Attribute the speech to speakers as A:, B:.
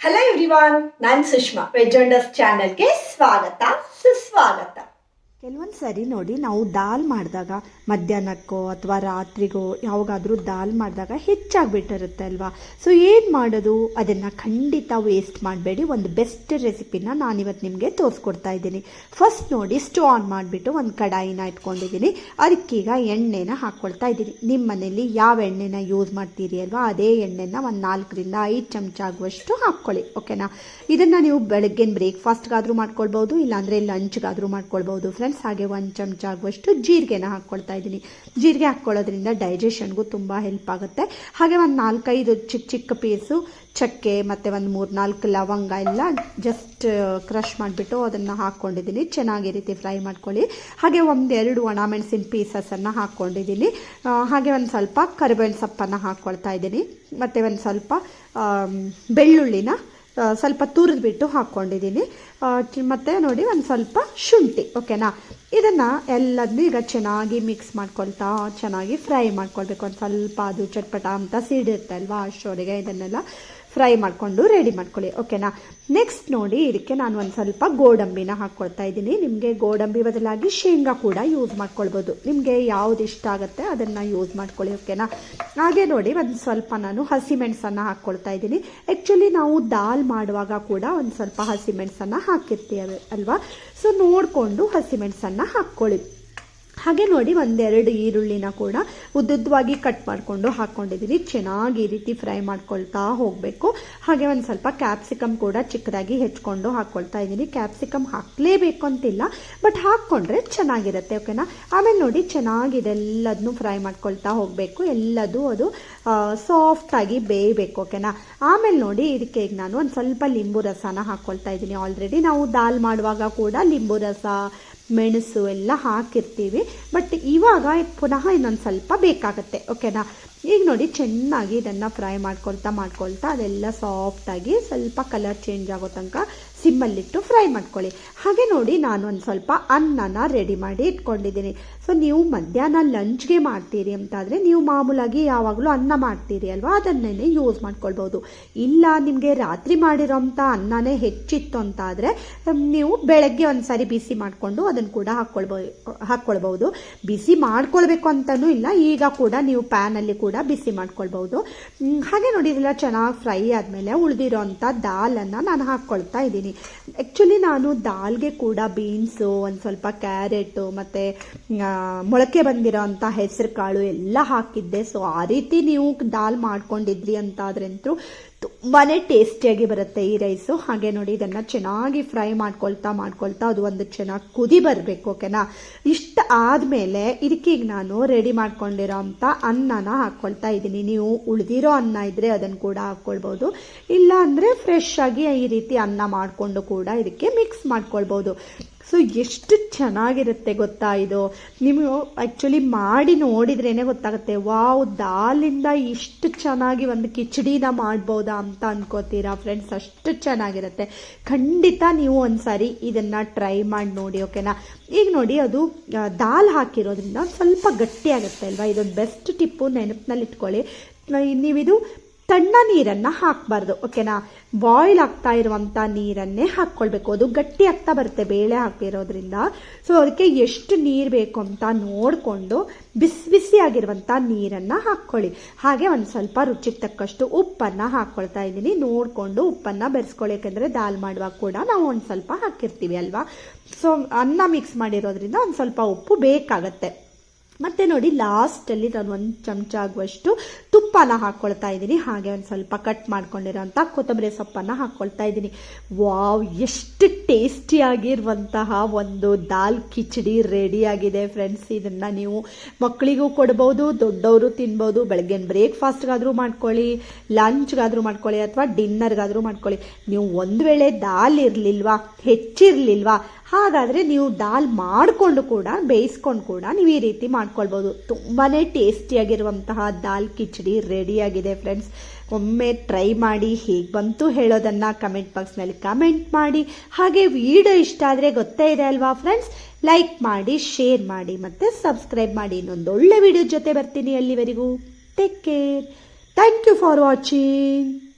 A: Hello everyone ನಾನು Sushma veg ಚಾನಲ್ಗೆ ಸ್ವಾಗತ ಸುಸ್ವಾಗತ
B: ಕೆಲವೊಂದು ಸರಿ ನೋಡಿ, ನಾವು ದಾಲ್ ಮಾಡಿದಾಗ ಮಧ್ಯಾಹ್ನಕ್ಕೋ ಅಥವಾ ರಾತ್ರಿಗೋ ಯಾವಾಗಾದರೂ ದಾಲ್ ಮಾಡಿದಾಗ ಹೆಚ್ಚಾಗಿಬಿಟ್ಟಿರುತ್ತೆ ಅಲ್ವಾ? ಸೊ ಏನು ಮಾಡೋದು? ಅದನ್ನು ಖಂಡಿತ ವೇಸ್ಟ್ ಮಾಡಬೇಡಿ. ಒಂದು ಬೆಸ್ಟ್ ರೆಸಿಪಿನ ನಾನಿವತ್ತು ನಿಮಗೆ ತೋರಿಸ್ಕೊಡ್ತಾ ಇದ್ದೀನಿ. ಫಸ್ಟ್ ನೋಡಿ ಸ್ಟೋ ಆನ್ ಮಾಡಿಬಿಟ್ಟು ಒಂದು ಕಡಾಯಿನ ಇಟ್ಕೊಂಡಿದ್ದೀನಿ. ಅದಕ್ಕೀಗ ಎಣ್ಣೆನ ಹಾಕ್ಕೊಳ್ತಾ ಇದ್ದೀನಿ. ನಿಮ್ಮ ಮನೇಲಿ ಯಾವ ಎಣ್ಣೆನ ಯೂಸ್ ಮಾಡ್ತೀರಿ ಅಲ್ವಾ? ಅದೇ ಎಣ್ಣೆನ ಒಂದು ನಾಲ್ಕರಿಂದ ಐದು ಚಮಚ ಆಗುವಷ್ಟು ಹಾಕ್ಕೊಳ್ಳಿ ಓಕೆನಾ ಇದನ್ನು ನೀವು ಬೆಳಗ್ಗಿನ ಬ್ರೇಕ್ಫಾಸ್ಟ್ಗಾದರೂ ಮಾಡ್ಕೊಳ್ಬೋದು, ಇಲ್ಲಾಂದರೆ ಲಂಚ್ಗಾದರೂ ಮಾಡ್ಕೊಳ್ಬೋದು. ಫ್ರೆಂಡ್ಸ್ ಹಾಗೆ ಒಂದು ಚಮಚ ಆಗುವಷ್ಟು ಜೀರಿಗೆನ ಹಾಕ್ಕೊಳ್ತಾ ಇದ್ದೀನಿ. ಜೀರಿಗೆ ಹಾಕ್ಕೊಳ್ಳೋದ್ರಿಂದ ಡೈಜೆಷನ್ಗೂ ತುಂಬ ಹೆಲ್ಪ್ ಆಗುತ್ತೆ. ಹಾಗೆ ಒಂದು ನಾಲ್ಕೈದು ಚಿಕ್ಕ ಚಿಕ್ಕ ಪೀಸು ಚಕ್ಕೆ ಮತ್ತು ಒಂದು ಮೂರು ನಾಲ್ಕು ಲವಂಗ ಎಲ್ಲ ಜಸ್ಟ್ ಕ್ರಷ್ ಮಾಡಿಬಿಟ್ಟು ಅದನ್ನು ಹಾಕ್ಕೊಂಡಿದ್ದೀನಿ ಚೆನ್ನಾಗಿ ರೀತಿ ಫ್ರೈ ಮಾಡ್ಕೊಳ್ಳಿ. ಹಾಗೆ ಒಂದೆರಡು ಒಣಮೆಣಸಿನ ಪೀಸಸನ್ನು ಹಾಕ್ಕೊಂಡಿದ್ದೀನಿ ಹಾಗೆ ಒಂದು ಸ್ವಲ್ಪ ಕರಿಬೇವಿನ ಸೊಪ್ಪನ್ನು ಹಾಕ್ಕೊಳ್ತಾ ಇದ್ದೀನಿ. ಮತ್ತು ಒಂದು ಸ್ವಲ್ಪ ಬೆಳ್ಳುಳ್ಳಿನ ಸ್ವಲ್ಪ ತುರಿದ್ಬಿಟ್ಟು ಹಾಕ್ಕೊಂಡಿದ್ದೀನಿ. ಮತ್ತು ನೋಡಿ, ಒಂದು ಸ್ವಲ್ಪ ಶುಂಠಿ, ಓಕೆನಾ? ಇದನ್ನು ಎಲ್ಲದನ್ನೂ ಈಗ ಚೆನ್ನಾಗಿ ಮಿಕ್ಸ್ ಮಾಡ್ಕೊಳ್ತಾ, ಚೆನ್ನಾಗಿ ಫ್ರೈ ಮಾಡ್ಕೊಳ್ಬೇಕು. ಒಂದು ಸ್ವಲ್ಪ ಅದು ಚಟ್ಪಟ ಅಂತ ಸಿಡಿರುತ್ತೆ ಅಲ್ವಾ ಅಷ್ಟರೊಳಗೆ ಇದನ್ನೆಲ್ಲ ಫ್ರೈ ಮಾಡಿಕೊಂಡು ರೆಡಿ ಮಾಡ್ಕೊಳ್ಳಿ, ಓಕೆನಾ? ನೆಕ್ಸ್ಟ್ ನೋಡಿ, ಇದಕ್ಕೆ ನಾನು ಒಂದು ಸ್ವಲ್ಪ ಗೋಡಂಬಿನ ಹಾಕ್ಕೊಳ್ತಾ ಇದ್ದೀನಿ. ನಿಮಗೆ ಗೋಡಂಬಿ ಬದಲಾಗಿ ಶೇಂಗಾ ಕೂಡ ಯೂಸ್ ಮಾಡ್ಕೊಳ್ಬೋದು. ನಿಮಗೆ ಯಾವ್ದು ಇಷ್ಟ ಆಗುತ್ತೆ ಅದನ್ನು ಯೂಸ್ ಮಾಡ್ಕೊಳ್ಳಿ, ಓಕೆನಾ? ಹಾಗೆ ನೋಡಿ, ಒಂದು ಸ್ವಲ್ಪ ನಾನು ಹಸಿಮೆಣಸನ್ನು ಹಾಕ್ಕೊಳ್ತಾ ಇದ್ದೀನಿ. ಆ್ಯಕ್ಚುಲಿ ನಾವು ದಾಲ್ ಮಾಡುವಾಗ ಕೂಡ ಒಂದು ಸ್ವಲ್ಪ ಹಸಿಮೆಣಸನ್ನು ಹಾಕಿರ್ತೀವಿ ಅಲ್ವಾ? ಸೊ ನೋಡಿಕೊಂಡು ಹಸಿಮೆಣಸನ್ನು ಹಾಕ್ಕೊಳ್ಳಿ. ಹಾಗೆ ನೋಡಿ ಒಂದೆರಡು ಈರುಳ್ಳಿನ ಕೂಡ ಉದ್ದುದ್ದವಾಗಿ ಕಟ್ ಮಾಡಿಕೊಂಡು ಹಾಕ್ಕೊಂಡಿದ್ದೀನಿ ಚೆನ್ನಾಗಿ ಈ ರೀತಿ ಫ್ರೈ ಮಾಡ್ಕೊಳ್ತಾ ಹೋಗಬೇಕು. ಹಾಗೆ ಒಂದು ಸ್ವಲ್ಪ ಕ್ಯಾಪ್ಸಿಕಮ್ ಕೂಡ ಚಿಕ್ಕದಾಗಿ ಹೆಚ್ಕೊಂಡು ಹಾಕ್ಕೊಳ್ತಾ ಇದ್ದೀನಿ ಕ್ಯಾಪ್ಸಿಕಮ್ ಹಾಕಲೇಬೇಕು ಅಂತಿಲ್ಲ ಬಟ್ ಹಾಕ್ಕೊಂಡ್ರೆ ಚೆನ್ನಾಗಿರುತ್ತೆ ಓಕೆನಾ ಆಮೇಲೆ ನೋಡಿ ಚೆನ್ನಾಗಿ ಇದೆಲ್ಲದನ್ನು ಫ್ರೈ ಮಾಡ್ಕೊಳ್ತಾ ಹೋಗಬೇಕು. ಎಲ್ಲದೂ ಅದು ಸಾಫ್ಟಾಗಿ ಬೇಯಬೇಕು ಓಕೆನಾ ಆಮೇಲೆ ನೋಡಿ ಇದಕ್ಕೆ ಈಗ ನಾನು ಒಂದು ಸ್ವಲ್ಪ ಲಿಂಬು ರಸನ ಹಾಕ್ಕೊಳ್ತಾ ಇದ್ದೀನಿ ಆಲ್ರೆಡಿ ನಾವು ದಾಲ್ ಮಾಡುವಾಗ ಕೂಡ ಲಿಂಬು ರಸ ಮೆಣಸು ಎಲ್ಲ ಹಾಕಿರ್ತೀವಿ. ಬಟ್ ಇವಾಗ ಪುನಃ ಇನ್ನೊಂದು ಸ್ವಲ್ಪ ಬೇಕಾಗುತ್ತೆ. ಓಕೆನಾ ಈಗ ನೋಡಿ ಚೆನ್ನಾಗಿ ಇದನ್ನು ಫ್ರೈ ಮಾಡ್ಕೊಳ್ತಾ ಮಾಡ್ಕೊಳ್ತಾ ಅದೆಲ್ಲ ಸಾಫ್ಟಾಗಿ ಸ್ವಲ್ಪ ಕಲರ್ ಚೇಂಜ್ ಆಗೋ ತನಕ ಸಿಮ್ಮಲ್ಲಿಟ್ಟು ಫ್ರೈ ಮಾಡ್ಕೊಳ್ಳಿ. ಹಾಗೆ ನೋಡಿ ನಾನು ಒಂದು ಸ್ವಲ್ಪ ಅನ್ನನ ರೆಡಿ ಮಾಡಿ ಇಟ್ಕೊಂಡಿದ್ದೀನಿ. ಸೊ ನೀವು ಮಧ್ಯಾಹ್ನ ಲಂಚ್ಗೆ ಮಾಡ್ತೀರಿ ಅಂತಾದರೆ ನೀವು ಮಾಮೂಲಾಗಿ ಯಾವಾಗಲೂ ಅನ್ನ ಮಾಡ್ತೀರಿ ಅಲ್ವಾ? ಅದನ್ನೇ ಯೂಸ್ ಮಾಡ್ಕೊಳ್ಬೋದು. ಇಲ್ಲ ನಿಮಗೆ ರಾತ್ರಿ ಮಾಡಿರೋಂಥ ಅನ್ನನೇ ಹೆಚ್ಚಿತ್ತು ಅಂತಾದರೆ ನೀವು ಬೆಳಗ್ಗೆ ಒಂದು ಸಾರಿ ಬಿಸಿ ಮಾಡಿಕೊಂಡು ಅದನ್ನು ಕೂಡ ಹಾಕ್ಕೊಳ್ಬೋ ಹಾಕ್ಕೊಳ್ಬೋದು ಬಿಸಿ ಮಾಡ್ಕೊಳ್ಬೇಕು ಅಂತಲೂ ಇಲ್ಲ, ಈಗ ಕೂಡ ನೀವು ಪ್ಯಾನಲ್ಲಿ ಕೂಡ ಬಿಸಿ ಮಾಡ್ಕೊಳ್ಬೋದು ಹಾಗೆ ನೋಡಿ ಇದೆಲ್ಲ ಚೆನ್ನಾಗಿ ಫ್ರೈ ಆದಮೇಲೆ ಉಳಿದಿರೋಂಥ ದಾಲನ್ನು ನಾನು ಹಾಕ್ಕೊಳ್ತಾ ಇದ್ದೀನಿ. ಆ್ಯಕ್ಚುಲಿ ನಾನು ದಾಲ್ಗೆ ಕೂಡ ಬೀನ್ಸು ಒಂದು ಸ್ವಲ್ಪ ಕ್ಯಾರೆಟು ಮತ್ತು ಮೊಳಕೆ ಬಂದಿರೋ ಅಂಥ ಹೆಸರು ಕಾಳು ಎಲ್ಲ ಹಾಕಿದ್ದೆ. ಸೊ ಆ ರೀತಿ ನೀವು ದಾಲ್ ಮಾಡ್ಕೊಂಡಿದ್ರಿ ಅಂತಾದ್ರಂತೂ ತುಂಬಾ ಟೇಸ್ಟಿಯಾಗಿ ಬರುತ್ತೆ ಈ ರೈಸು. ಹಾಗೆ ನೋಡಿ, ಇದನ್ನು ಚೆನ್ನಾಗಿ ಫ್ರೈ ಮಾಡ್ಕೊಳ್ತಾ ಮಾಡ್ಕೊಳ್ತಾ ಅದು ಒಂದು ಚೆನ್ನಾಗಿ ಕುದಿ ಬರಬೇಕು, ಓಕೆನಾ? ಇಷ್ಟ ಆದಮೇಲೆ ಇದಕ್ಕೀಗ ನಾನು ರೆಡಿ ಮಾಡ್ಕೊಂಡಿರೋ ಅಂಥ ಅನ್ನನ ಹಾಕ್ಕೊಳ್ತಾ ಇದ್ದೀನಿ. ನೀವು ಉಳಿದಿರೋ ಅನ್ನ ಇದ್ದರೆ ಅದನ್ನು ಕೂಡ ಹಾಕ್ಕೊಳ್ಬೋದು ಇಲ್ಲ ಅಂದರೆ ಫ್ರೆಶ್ ಆಗಿ ಈ ರೀತಿ ಅನ್ನ ಮಾಡಿಕೊಂಡು ಕೂಡ ಇದಕ್ಕೆ ಮಿಕ್ಸ್ ಮಾಡ್ಕೊಳ್ಬೋದು. ಸೊ ಎಷ್ಟು ಚೆನ್ನಾಗಿರುತ್ತೆ ಗೊತ್ತಾ ಇದು? ನೀವು ಆ್ಯಕ್ಚುಲಿ ಮಾಡಿ ನೋಡಿದ್ರೇ ಗೊತ್ತಾಗುತ್ತೆ. ವಾವ್, ದಾಲಿಂದ ಇಷ್ಟು ಚೆನ್ನಾಗಿ ಒಂದು ಕಿಚಡಿನ ಮಾಡ್ಬೋದಾ ಅಂತ ಅನ್ಕೋತೀರಾ ಫ್ರೆಂಡ್ಸ್ ಅಷ್ಟು ಚೆನ್ನಾಗಿರುತ್ತೆ. ಖಂಡಿತ ನೀವು ಒಂದ್ಸಾರಿ ಇದನ್ನು ಟ್ರೈ ಮಾಡಿ ನೋಡಿ ಓಕೆನಾ ಈಗ ನೋಡಿ, ಅದು ದಾಲ್ ಹಾಕಿರೋದ್ರಿಂದ ಒಂದ್ ಸ್ವಲ್ಪ ಗಟ್ಟಿಯಾಗುತ್ತೆ ಅಲ್ವಾ? ಇದೊಂದು ಬೆಸ್ಟ್ ಟಿಪ್ಪು ನೆನಪಿನಲ್ಲಿ ಇಟ್ಕೊಳ್ಳಿ ನೀವಿದು ತಣ್ಣ ನೀರನ್ನು ಹಾಕಬಾರ್ದು ಓಕೆನಾ ಬಾಯ್ಲ್ ಆಗ್ತಾ ಇರುವಂಥ ನೀರನ್ನೇ ಹಾಕ್ಕೊಳ್ಬೇಕು. ಅದು ಗಟ್ಟಿ ಆಗ್ತಾ ಬರುತ್ತೆ, ಬೇಳೆ ಹಾಕಿರೋದ್ರಿಂದ ಸೊ ಅದಕ್ಕೆ ಎಷ್ಟು ನೀರು ಬೇಕು ಅಂತ ನೋಡಿಕೊಂಡು ಬಿಸಿ ಬಿಸಿ ಆಗಿರುವಂಥ ನೀರನ್ನು ಹಾಕ್ಕೊಳ್ಳಿ. ಹಾಗೆ ಒಂದು ಸ್ವಲ್ಪ ರುಚಿಗೆ ತಕ್ಕಷ್ಟು ಉಪ್ಪನ್ನು ಹಾಕ್ಕೊಳ್ತಾ ಇದ್ದೀನಿ. ನೋಡಿಕೊಂಡು ಉಪ್ಪನ್ನು ಬೆರೆಸ್ಕೊಳ್ಳಿ, ಯಾಕೆಂದರೆ ದಾಲ್ ಮಾಡುವಾಗ ಕೂಡ ನಾವು ಒಂದು ಸ್ವಲ್ಪ ಹಾಕಿರ್ತೀವಿ ಅಲ್ವಾ? ಸೊ ಅನ್ನ ಮಿಕ್ಸ್ ಮಾಡಿರೋದ್ರಿಂದ ಒಂದು ಸ್ವಲ್ಪ ಉಪ್ಪು ಬೇಕಾಗತ್ತೆ. ಮತ್ತೆ ನೋಡಿ ಲಾಸ್ಟಲ್ಲಿ ನಾನು ಒಂದು ಚಮಚ ಆಗುವಷ್ಟು ತುಪ್ಪನ ಹಾಕ್ಕೊಳ್ತಾ ಇದ್ದೀನಿ. ಹಾಗೆ ಒಂದು ಸ್ವಲ್ಪ ಕಟ್ ಮಾಡ್ಕೊಂಡಿರೋಂಥ ಕೊತ್ತಂಬರಿ ಸೊಪ್ಪನ್ನು ಹಾಕ್ಕೊಳ್ತಾ ಇದ್ದೀನಿ. ವಾವ್, ಎಷ್ಟು ಟೇಸ್ಟಿಯಾಗಿರುವಂತಹ ಒಂದು ದಾಲ್ ಕಿಚಡಿ ರೆಡಿಯಾಗಿದೆ ಫ್ರೆಂಡ್ಸ್ ಇದನ್ನು ನೀವು ಮಕ್ಕಳಿಗೂ ಕೊಡ್ಬೋದು, ದೊಡ್ಡವರು ತಿನ್ಬೋದು. ಬೆಳಗ್ಗೆ ಬ್ರೇಕ್ಫಾಸ್ಟ್ಗಾದರೂ ಮಾಡ್ಕೊಳ್ಳಿ ಲಂಚ್ಗಾದರೂ ಮಾಡ್ಕೊಳ್ಳಿ, ಅಥವಾ ಡಿನ್ನರ್ಗಾದರೂ ಮಾಡ್ಕೊಳ್ಳಿ. ನೀವು ಒಂದು ವೇಳೆ ದಾಲ್ ಇರಲಿಲ್ವಾ, ಹೆಚ್ಚಿರಲಿಲ್ವಾ, ಹಾಗಾದರೆ ನೀವು ದಾಲ್ ಮಾಡಿಕೊಂಡು ಕೂಡ, ಬೇಯಿಸ್ಕೊಂಡು ಕೂಡ ನೀವು ಈ ರೀತಿ ಮಾಡ್ಕೊಳ್ಬೋದು. ತುಂಬಾ ಟೇಸ್ಟಿಯಾಗಿರುವಂತಹ ದಾಲ್ ಕಿಚಡಿ ರೆಡಿಯಾಗಿದೆ ಫ್ರೆಂಡ್ಸ್. ಒಮ್ಮೆ ಟ್ರೈ ಮಾಡಿ ಹೇಗೆ ಬಂತು ಹೇಳೋದನ್ನು ಕಮೆಂಟ್ ಬಾಕ್ಸ್ನಲ್ಲಿ ಕಮೆಂಟ್ ಮಾಡಿ. ಹಾಗೆ ವಿಡಿಯೋ ಇಷ್ಟ ಆದರೆ ಗೊತ್ತೇ ಇದೆ ಅಲ್ವಾ ಫ್ರೆಂಡ್ಸ್? ಲೈಕ್ ಮಾಡಿ, ಶೇರ್ ಮಾಡಿ ಮತ್ತು ಸಬ್ಸ್ಕ್ರೈಬ್ ಮಾಡಿ. ಇನ್ನೊಂದು ಒಳ್ಳೆ ವಿಡಿಯೋ ಜೊತೆ ಬರ್ತೀನಿ ಅಲ್ಲಿವರೆಗೂ. Take care. Thank you for watching.